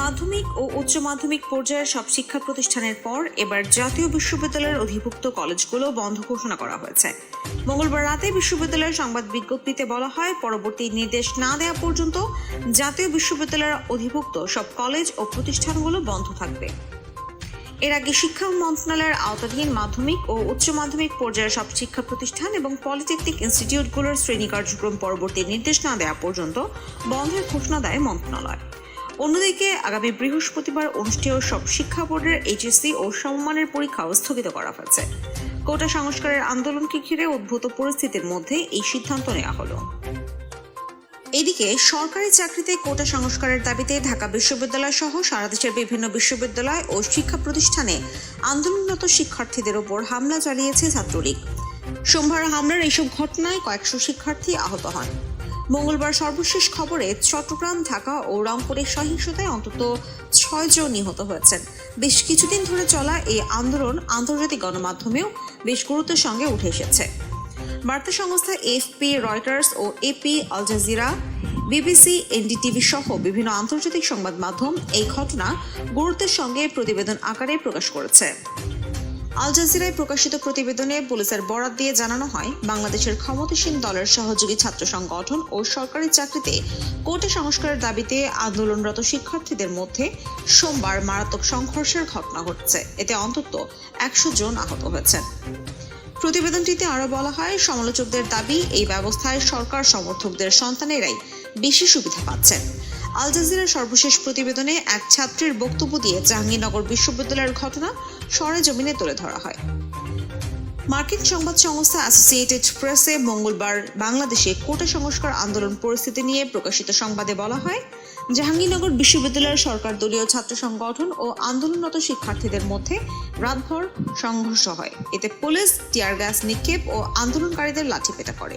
মাধ্যমিক ও উচ্চ মাধ্যমিক পর্যায়ের সব শিক্ষা প্রতিষ্ঠানের পর এবার জাতীয় বিশ্ববিদ্যালয়ের অধিভুক্ত কলেজগুলো বন্ধ ঘোষণা করা হয়েছে। মঙ্গলবার রাতে বিশ্ববিদ্যালয়ের সংবাদ বিজ্ঞপ্তিতে বলা হয়, পরবর্তী নির্দেশ না দেওয়া পর্যন্ত জাতীয় বিশ্ববিদ্যালয়ের অধিভুক্ত সব কলেজ ও প্রতিষ্ঠানগুলো বন্ধ থাকবে। এর আগে শিক্ষা মন্ত্রণালয়ের আওতাধীন মাধ্যমিক ও উচ্চ মাধ্যমিক পর্যায়ের সব শিক্ষা প্রতিষ্ঠান এবং পলিটেকনিক ইনস্টিটিউটগুলোর শ্রেণি কার্যক্রম পরবর্তী নির্দেশ না দেওয়া পর্যন্ত বন্ধের ঘোষণা দেয় মন্ত্রণালয়। অন্যদিকে আগামী বৃহস্পতিবার অনুষ্ঠেয় সব শিক্ষা বোর্ডের এইচএসসি ও সমমানের পরীক্ষাও স্থগিত করা হয়েছে। কোটা সংস্কারের আন্দোলনকে ঘিরে উদ্ভূত পরিস্থিতির মধ্যে এই সিদ্ধান্ত নেওয়া হলো। এদিকে সরকারি চাকরিতে কোটা সংস্কারের দাবিতে ঢাকা বিশ্ববিদ্যালয় সহ সারা দেশের বিভিন্ন বিশ্ববিদ্যালয় ও শিক্ষা প্রতিষ্ঠানে আন্দোলনরত শিক্ষার্থীদের ওপর হামলা চালিয়েছে ছাত্রলীগ। সোমবার হামলার এইসব ঘটনায় কয়েকশো শিক্ষার্থী আহত হন। মঙ্গলবার সর্বশেষ খবরে চট্টগ্রাম, ঢাকা ও রংপুরের সহিংসতায় অন্তত ছয় জন নিহত হয়েছেন। বেশ কিছুদিন ধরে চলা এই আন্দোলন আন্তর্জাতিক গণমাধ্যমেও বেশ গুরুত্বের সঙ্গে উঠে এসেছে। বার্তা সংস্থা এফপি রয়টার্স ও AP Al Jazeera BBC NDTV সহ বিভিন্ন আন্তর্জাতিক সংবাদ মাধ্যম এই ঘটনা গুরুত্বের সঙ্গে প্রতিবেদন আকারে প্রকাশ করেছে। আল জাজিরায় প্রকাশিত প্রতিবেদনে পুলিশের বরাত দিয়ে জানানো হয়, বাংলাদেশের ক্ষমতাসীন দলের সহযোগী ছাত্র সংগঠন ও সরকারি চাকরিতে কোটা সংস্কারের দাবিতে আন্দোলনরত শিক্ষার্থীদের মধ্যে সোমবার মারাত্মক সংঘর্ষের ঘটনা ঘটছে। এতে অন্তত একশো জন আহত হয়েছেন। প্রতিবেদনটিতে আরও বলা হয়, সমালোচকদের দাবি, এই ব্যবস্থায় সরকার সমর্থকদের সন্তানেরাই বেশি সুবিধা পাচ্ছেন। আল জাজিরার সর্বশেষ প্রতিবেদনে এক ছাত্রীর বক্তব্য দিয়ে জাহাঙ্গীরনগর বিশ্ববিদ্যালয়ের ঘটনা সরেজমিনে তুলে ধরা হয়। মার্কিন সংবাদ সংস্থা অ্যাসোসিয়েটেড প্রেসে মঙ্গলবার বাংলাদেশে কোটা সংস্কার আন্দোলন পরিস্থিতি নিয়ে প্রকাশিত সংবাদে বলা হয়, জাহাঙ্গীরনগর বিশ্ববিদ্যালয়ের সরকার দলীয় ছাত্র সংগঠন ও আন্দোলনরত শিক্ষার্থীদের মধ্যে রাতভর সংঘর্ষ হয়। এতে পুলিশ, টিয়ার গ্যাস নিক্ষেপ ও আন্দোলনকারীদের লাঠিপেটা করে।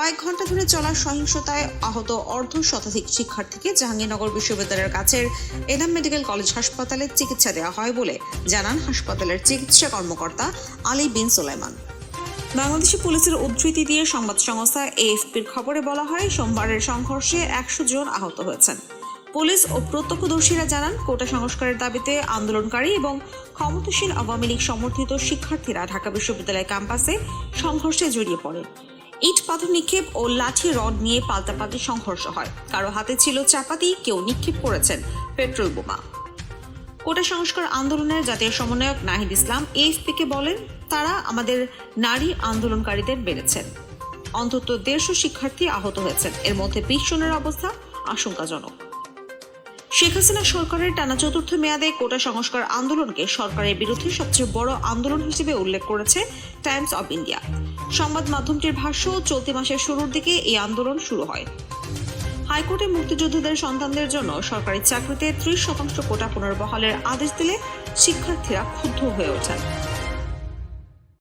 কয়েক ঘণ্টা ধরে চলা সহিংসতায় আহত অর্ধ শতাধিক শিক্ষার্থীকে জাহাঙ্গীরনগর বিশ্ববিদ্যালয়ের কাছের এনাম মেডিকেল কলেজ হাসপাতালে চিকিৎসা দেওয়া হয় বলে জানান হাসপাতালের চিকিৎসা কর্মকর্তা আলী বিন সোলাইমান। বাংলাদেশি পুলিশের উদ্ধৃতি দিয়ে সংবাদ সংস্থা এএফপির খবরে বলা হয়, সোমবারের সংঘর্ষে একশো জন আহত হয়েছেন। পুলিশ ও প্রত্যক্ষদর্শীরা জানান, কোটা সংস্কারের দাবিতে আন্দোলনকারী এবং ক্ষমতাসীন আওয়ামী লীগ সমর্থিত শিক্ষার্থীরা ঢাকা বিশ্ববিদ্যালয় ক্যাম্পাসে সংঘর্ষে জড়িয়ে পড়ে। ইট, পাথর নিক্ষেপ ও লাঠি, রড নিয়ে পাল্টাপাল্টি সংঘর্ষ হয়। কারও হাতে ছিল চাপাতি কেউ নিক্ষেপ করেছেন পেট্রোল বোমা। কোটা সংস্কার আন্দোলনের জাতীয় সমন্বয়ক নাহিদ ইসলাম এএফপিকে বলেন, তারা আমাদের নারী আন্দোলনকারীদের বেড়েছেন অন্তত দেড়শো শিক্ষার্থী আহত হয়েছেন। এর মধ্যে বিশ অবস্থা আশঙ্কাজনক। শেখ হাসিনা সরকারের টানা চতুর্থ মেয়াদে কোটা সংস্কার আন্দোলনকে সরকারের বিরুদ্ধে সবচেয়ে বড় আন্দোলন হিসেবে উল্লেখ করেছে টাইমস অব ইন্ডিয়া। সংবাদ মাধ্যমটির ভাষ্য, চলতি মাসের শুরুর দিকে এই আন্দোলন শুরু হয়। হাইকোর্টে মুক্তিযোদ্ধাদের সন্তানদের জন্য সরকারি চাকরিতে ত্রিশ শতাংশ কোটা পুনর্বহালের আদেশ দিলে শিক্ষার্থীরা ক্ষুব্ধ হয়ে ওঠেন।